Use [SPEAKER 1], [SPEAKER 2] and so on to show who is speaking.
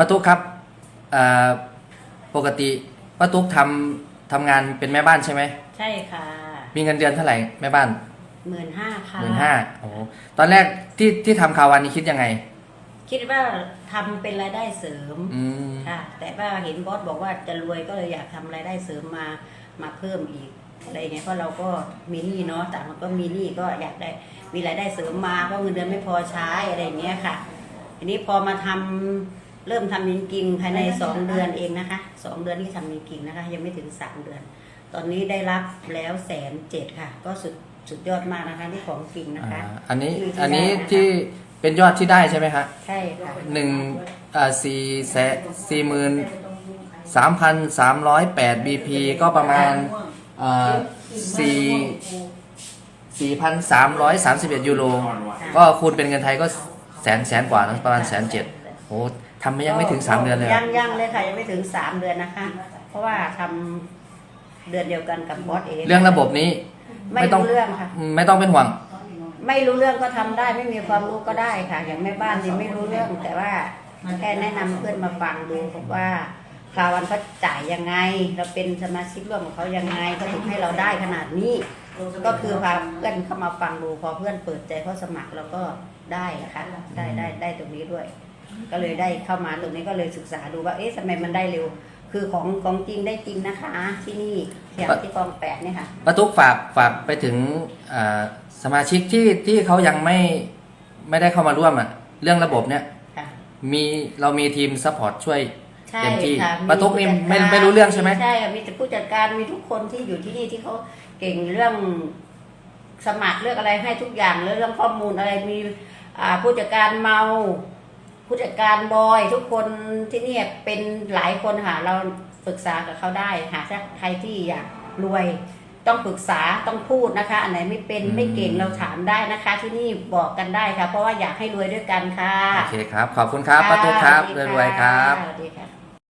[SPEAKER 1] ป้าตุ๊กครับเอ่อปกติป้าตุ๊กทำทำงานเป็นแม่บ้านใช่ไหม
[SPEAKER 2] ใช่ค่ะ
[SPEAKER 1] มีเงินเดือนเท่าไหร่แม่บ้าน
[SPEAKER 2] หมื่นห้าค่ะ
[SPEAKER 1] หมื่นห้าโอ้โหตอนแรกที่ที่ทำข่าววันนี้คิดยังไง
[SPEAKER 2] คิดว่าทำเป็นรายได้เสริม
[SPEAKER 1] อืม
[SPEAKER 2] ค่ะ แต่ว่าเห็นบอสบอกว่าจะรวยก็เลยอยากทำรายได้เสริมมามาเพิ่มอีกอะไรเงี้ยเพราะเราก็มีหนี้เนาะแต่มันก็มีหนี้ก็อยากได้มีรายได้เสริมมาเพราะเงินเดือนไม่พอใช้อะไรอย่างเงี้ยค่ะทีนี้พอมาทำ เริ่มทำจริงๆภายในสองเดือนเองนะคะสองเดือนที่ทำจริงๆนะคะ ยังไม่ถึงสามเดือน ตอนนี้ได้รับแล้วแสนเจ็ดค่ะ ก็สุดสุดยอดมากนะคะที่ของจริงนะคะ
[SPEAKER 1] อ่าอันนี้
[SPEAKER 2] ที่
[SPEAKER 1] อันนี้
[SPEAKER 2] ได้นะคะ
[SPEAKER 1] ที่เป็นยอดที่ได้ใช่ไหมฮะ
[SPEAKER 2] ใช่ค่ะ
[SPEAKER 1] หนึ่งอ่าสี่แสนสี่หมื่นสามพันสามร้อยแปดบีพีก็ประมาณอ่าสี่สี่พันสามร้อยสามสิบเอ็ดยูโรก็คูณเป็นเงินไทยก็แสนแสนกว่านะประมาณแสนเจ็ดโอ้ ทำไม่ยังไม่ถึงสามเดือนเลย
[SPEAKER 2] ยั
[SPEAKER 1] อะ
[SPEAKER 2] งยังเลยค่ะยังไม่ถึงสามเดือนนะคะ เพราะว่าทำเดือนเดียวกันกับบอสเอง
[SPEAKER 1] เรื่องระบบนี้
[SPEAKER 2] ไม่
[SPEAKER 1] ไม่ต้อง
[SPEAKER 2] รู้เรื่องค่ะ
[SPEAKER 1] ไม่ต้องเป็นห่วง
[SPEAKER 2] ไม่รู้เรื่องก็ทำได้ไม่มีความรู้ก็ได้ค่ะ อย่างแม่บ้านที่ไม่รู้เรื่อง แต่ว่าแค่แนะนำเพื่อนมาฟังดูบอกว่าคราววันเขาจ่ายยังไง เราเป็นสมาชิกร่วมกับเขายังไงเขาถึงให้เราได้ขนาดนี้ ก็คือพาเพื่อนเข้ามาฟังดูพอเพื่อนเปิดใจเขาสมัครเราก็ได้นะคะได้ได้ได้ตรงนี้ด้วย ก็เลยได้เข้ามาตรงนี้ก็เลยศึกษาดูว่า เอ๊ะทำไมมันได้เร็ว คือของของจริงได้จริงนะคะ ที่นี่แถวที่กองแปดเนี่ยค่ะ
[SPEAKER 1] ป้าตุ๊กฝากฝากไปถึงอ่าสมาชิกที่ที่เขายังไม่ไม่ได้เข้ามาร่วมอะเรื่องระบบเนี่ย
[SPEAKER 2] ค่ะ
[SPEAKER 1] มีเรามีทีมซัพพอร์ตช่วย
[SPEAKER 2] ใช่
[SPEAKER 1] เต็มที่
[SPEAKER 2] ค่ะ
[SPEAKER 1] ป้าตุ๊กนี่
[SPEAKER 2] ผู้จัด
[SPEAKER 1] ไม่
[SPEAKER 2] การ
[SPEAKER 1] ไม่รู้เรื่องใช่ไหม
[SPEAKER 2] ใช่ค่ะมีแต่ผู้จัดการมีทุกคนที่อยู่ที่นี่ที่เขาเก่งเรื่องสมัครเรื่องอะไรให้ทุกอย่างแล้วเรื่องข้อมูลอะไรมีอ่าผู้จัดการเมา ผู้จัดการบอยทุกคนที่เนี่ยเป็นหลายคนค่ะเราปรึกษากับเขาได้ค่ะถ้าใครที่อยากรวยต้องปรึกษาต้องพูดนะคะ อันไหนไม่เป็น
[SPEAKER 1] อืม
[SPEAKER 2] ไม่เก่งเราถามได้นะคะ ที่นี่บอกกันได้ค่ะ เพราะว่าอยากให้รวยด้วยกันค่ะ
[SPEAKER 1] โอเคครับ ขอบคุณครับป้าตุ๊กครับ
[SPEAKER 2] สวัสดี
[SPEAKER 1] รวยๆครับ
[SPEAKER 2] สวัสดีค่ะ